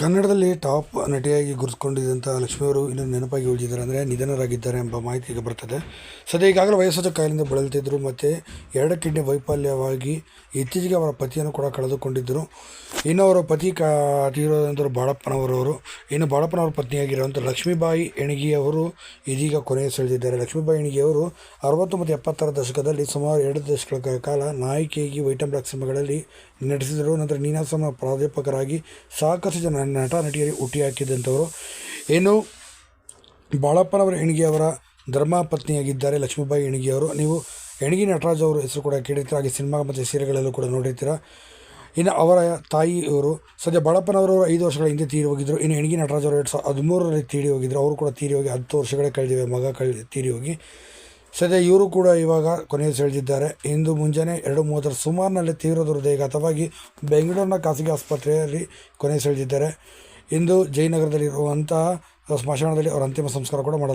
ಕನ್ನಡದಲ್ಲಿ ಟಾಪ್ ನಟಿಯಾಗಿ ಗುರುತಿಸಿಕೊಂಡಿದ್ದಂಥ ಲಕ್ಷ್ಮಿಯವರು ಇನ್ನು ನೆನಪಾಗಿ ಉಳಿದಿದ್ದಾರೆ ಅಂದರೆ ನಿಧನರಾಗಿದ್ದಾರೆ ಎಂಬ ಮಾಹಿತಿ ಈಗ ಬರ್ತದೆ. ಸದ್ಯ ಈಗಾಗಲೇ ವಯಸ್ಸಾದ ಕಾಯಿಲಿಂದ ಬಳಲ್ತಿದ್ದರು ಮತ್ತು ಎರಡು ಕಿಡ್ನಿ ವೈಫಲ್ಯವಾಗಿ ಇತ್ತೀಚೆಗೆ ಅವರ ಪತಿಯನ್ನು ಕೂಡ ಕಳೆದುಕೊಂಡಿದ್ದರು. ಇನ್ನು ಅವರ ಪತಿ ಕಾ ಬಾಳಪ್ಪನವರವರು. ಇನ್ನು ಬಾಳಪ್ಪನವರ ಪತ್ನಿಯಾಗಿರುವಂಥ ಲಕ್ಷ್ಮೀಬಾಯಿ ಎಣಗಿಯವರು ಇದೀಗ ಕೊನೆಯ ಸೆಳೆದಿದ್ದಾರೆ. ಲಕ್ಷ್ಮೀಬಾಯಿ ಎಣಗಿಯವರು ಅರವತ್ತು ಮತ್ತು ಎಪ್ಪತ್ತರ ದಶಕದಲ್ಲಿ ಸುಮಾರು ಎರಡು ದಶಕಗಳ ಕಾಲ ನಾಯಕಿಯಾಗಿ ವೈಟಮ್ ಸಿನಿಮಾಗಳಲ್ಲಿ ನಟಿಸಿದರು. ನಂತರ ನೀನಾಸಮ ಪ್ರಾಧ್ಯಾಪಕರಾಗಿ ಸಾಕಷ್ಟು ಜನ ನಟ ನಟಿಯರಿ ಹುಟ್ಟಿ ಹಾಕಿದಂಥವರು. ಏನು ಬಾಳಪ್ಪನವರ ಹೆಣಿಗೆಯವರ ಧರ್ಮಪತ್ನಿಯಾಗಿದ್ದಾರೆ ಲಕ್ಷ್ಮೀಬಾಯಿ ಹೆಣಿಗೆಯವರು ನೀವು ಹೆಣಗಿ ನಟರಾಜ್ ಅವರ ಹೆಸರು ಕೂಡ ಕೇಳಿರ್ತೀರ, ಹಾಗೆ ಸಿನಿಮಾ ಮತ್ತು ಸೀರೆಗಳಲ್ಲೂ ಕೂಡ ನೋಡಿರ್ತೀರ. ಇನ್ನು ಅವರ ತಾಯಿ ಇವರು. ಸದ್ಯ ಬಾಳಪ್ಪನವರು ಐದು ವರ್ಷಗಳ ಹಿಂದೆ ತೀರಿ ಹೋಗಿದ್ದರು ಇನ್ನು ಹೆಣಗಿ ನಟರಾಜ್ ಅವರು ಎರಡು ಸಾವಿರದ ಹದಿಮೂರರಲ್ಲಿ ತೀರಿ ಹೋಗಿದ್ದರು ಅವರು ಕೂಡ ತೀರಿ ಹೋಗಿ ಹತ್ತು ವರ್ಷಗಳೇ ಕಳೆದಿವೆ, ಮಗ ಕಳೆ, ತೀರಿ ಹೋಗಿ. ಸದ್ಯ ಇವರು ಕೂಡ ಇವಾಗ ಕೊನೆಯ ಸೆಳೆದಿದ್ದಾರೆ. ಇಂದು ಮುಂಜಾನೆ ಎರಡು ಮೂವತ್ತರ ಸುಮಾರಿನಲ್ಲಿ ತೀವ್ರ ಹೃದಯಘಾತವಾಗಿ ಬೆಂಗಳೂರಿನ ಖಾಸಗಿ ಆಸ್ಪತ್ರೆಯಲ್ಲಿ ಕೊನೆ ಸೆಳೆದಿದ್ದಾರೆ. ಇಂದು ಜಯನಗರದಲ್ಲಿರುವಂತಹ ಸ್ಮಶಾನದಲ್ಲಿ ಅವರ ಅಂತಿಮ ಸಂಸ್ಕಾರ ಕೂಡ ಮಾಡಲಾಗಿದೆ.